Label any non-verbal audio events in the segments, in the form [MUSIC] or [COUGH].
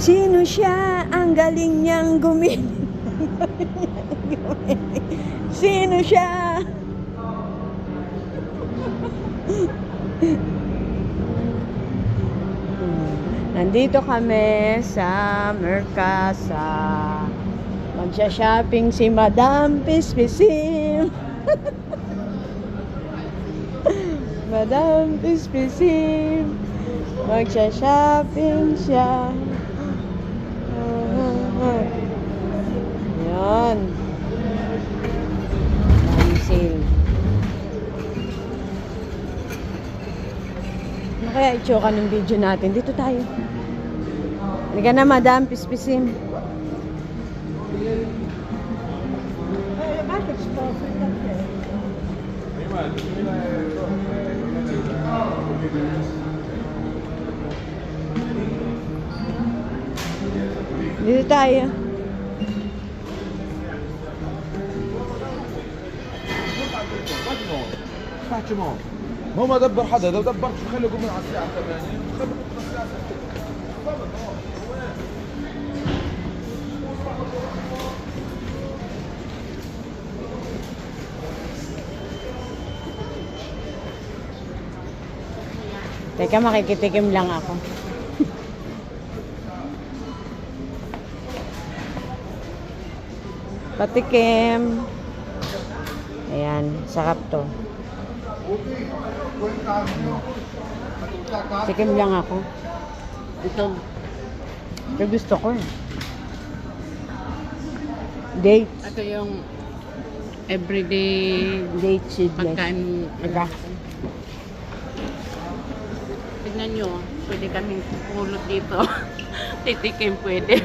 Sino siya? Ang galing niyang gumili. Sino siya? Nandito kami sa Mercasa. Magsha-shopping si Madam Pispisim. [LAUGHS] Madam Pispisim. Magsha-shopping siya. Ano kaya itsoka ng video natin? Dito tayo. Halika na, madam. Pispisim. Dito tayo. Facciamo. هو ما دبر حدا لو دبرت شو خليه يقوم من على الساعة 8 خليه يقوم على الساعة 6 Teka, makikitikim lang ako. Patikim. Ayan, sarap to. Tikim lang ako. Ito. Ito gusto ko eh. Dates. Ito yung everyday Date seedless. pagkain. Diba? Tignan nyo, pwede kaming pulot dito. [LAUGHS] Titikim pwede.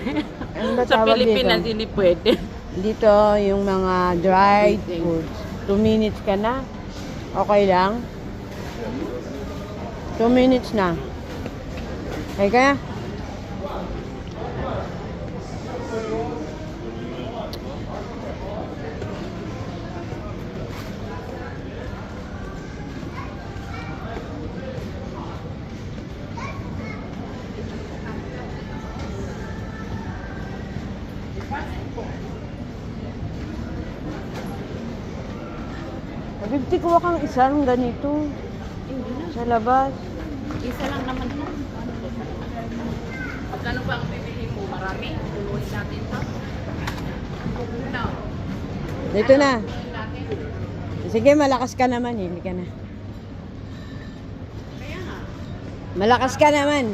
Ano [LAUGHS] Sa Pilipinas dito? hindi pwede. Dito, yung mga dried foods. Two minutes ka na. Okay lang? 2 minutes na. Teka. Thank you. 50 kuha kang isang ganito. Sa labas. Isa lang naman na. Magkano ba ang bibili mo? Marami? Tuloy natin to? No. Dito ano na. Sige, malakas ka naman. Eh. Hindi ka na. Malakas ka naman.